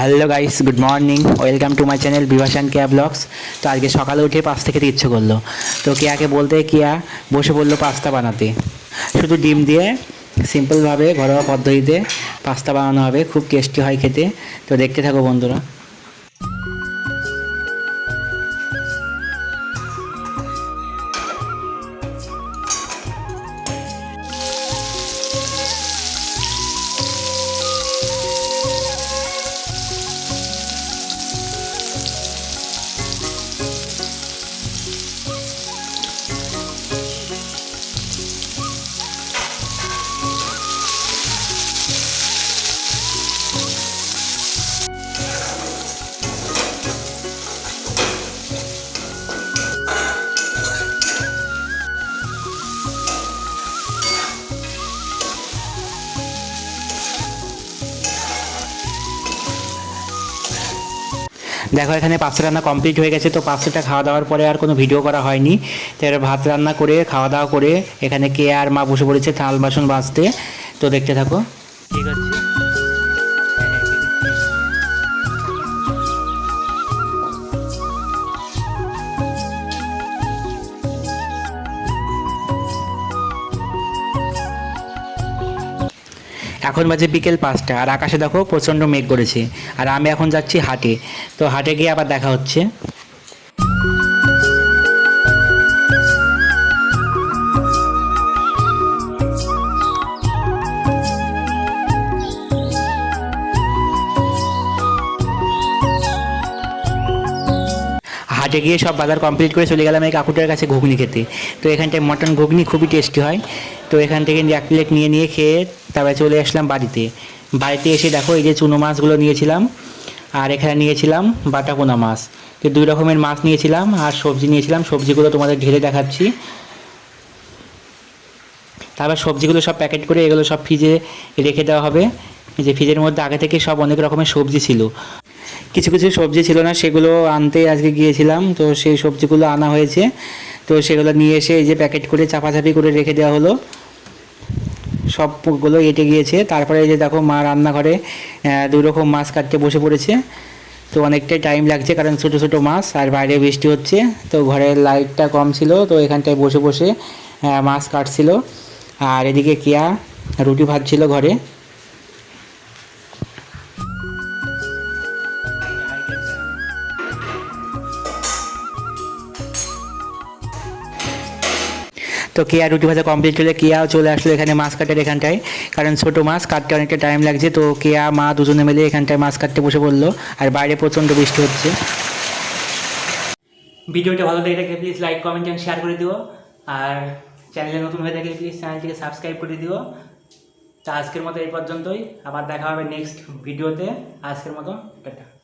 Hello guys good morning welcome to my channel Bibhasan Keya blogs তো আজকে সকালে উঠে পাস্তা খেতে ইচ্ছে করল। তো কেয়াকে বলতে কেয়া বসে বলল পাস্তা বানাতে। শুধু ডিম দিয়ে সিম্পলভাবে ঘরোয়া পদ্ধতিতে পাস্তা বানানো হবে। খুব টেস্টি হয় খেতে। তো দেখতে থাকো বন্ধুরা। দেখো, এখানে পাঁচটা রান্না কমপ্লিট হয়ে গেছে, তো পাঁচটা খাওয়া দাওয়ার পরে আর কোনো ভিডিও করা হয়নি। তো ভাত রান্না করে, খাওয়া দাওয়া করে, এখানে কে আর মা বসে পড়েছে থাল বাসন বাঁচতে তো দেখতে থাকো। ঠিক আছে। এখন বাজে বিকেল পাঁচটা, আর আকাশে দেখো প্রচণ্ড মেঘ করেছে। আর আমি এখন যাচ্ছি হাটে। তো হাটে গিয়ে আবার দেখা হচ্ছে। হাটে গিয়ে সব বাজার কমপ্লিট করে চলে গেলাম এই কাকুটার কাছে ঘুগনি খেতে। তো এখানটায় মটন ঘুগনি খুবই টেস্টি হয়। তো এখান থেকে এক প্লেট নিয়ে নিয়ে খেয়ে তারপরে চলে আসলাম বাড়িতে। বাড়িতে এসে দেখো এই যে চুনো মাছগুলো নিয়েছিলাম, আর এখানে নিয়েছিলাম বাটা পোনা মাছ। তো দুই রকমের মাছ নিয়েছিলাম আর সবজি নিয়েছিলাম। সবজিগুলো তোমাদের ঢেলে দেখাচ্ছি। তারপর সবজিগুলো সব প্যাকেট করে এগুলো সব ফ্রিজে রেখে দেওয়া হবে। যে ফ্রিজের মধ্যে আগে থেকে সব অনেক রকমের সবজি ছিল। কিছু কিছু সবজি ছিল না, সেগুলো আনতে আজকে গিয়েছিলাম। তো সেই সবজিগুলো আনা হয়েছে। তো সেগুলো নিয়ে এসে এই যে প্যাকেট করে চাপাচাপি করে রেখে দেওয়া হলো। সবগুলো এটে গিয়েছে। তারপরে এই যে দেখো মা রান্নাঘরে দুই রকম মাছ কাটতে বসে পড়েছে। তো অনেকটাই টাইম লাগছে কারণ ছোটো ছোটো মাছ আর বাইরে বৃষ্টি হচ্ছে। তো ঘরের লাইটটা কম ছিল, তো এখানটায় বসে বসে মাছ কাটছিল। আর এদিকে কেয়া, রুটি ভাজছিল ঘরে। তো কেয়া রুটি ভাজা কমপ্লিট হলে কেয়াও চলে আসলো এখানে মাছ কাটার এখানটায়। কারণ ছোটো মাছ কাটতে অনেকটা টাইম লাগছে, তো কেয়া মা দুজনে মিলে এখানটায় মাছ কাটতে বসে পড়ল। আর বাইরে প্রচণ্ড বৃষ্টি হচ্ছে। ভিডিওটা ভালো লেগে থাকলে please like comment and share করে দিও। আর চ্যানেলে নতুন হয়ে থাকলে প্লিজ চ্যানেলটিকে সাবস্ক্রাইব করে দিও। তা আজকের মতো এই পর্যন্তই। আবার দেখা হবে নেক্সট ভিডিওতে আজকের মতো, টাটা।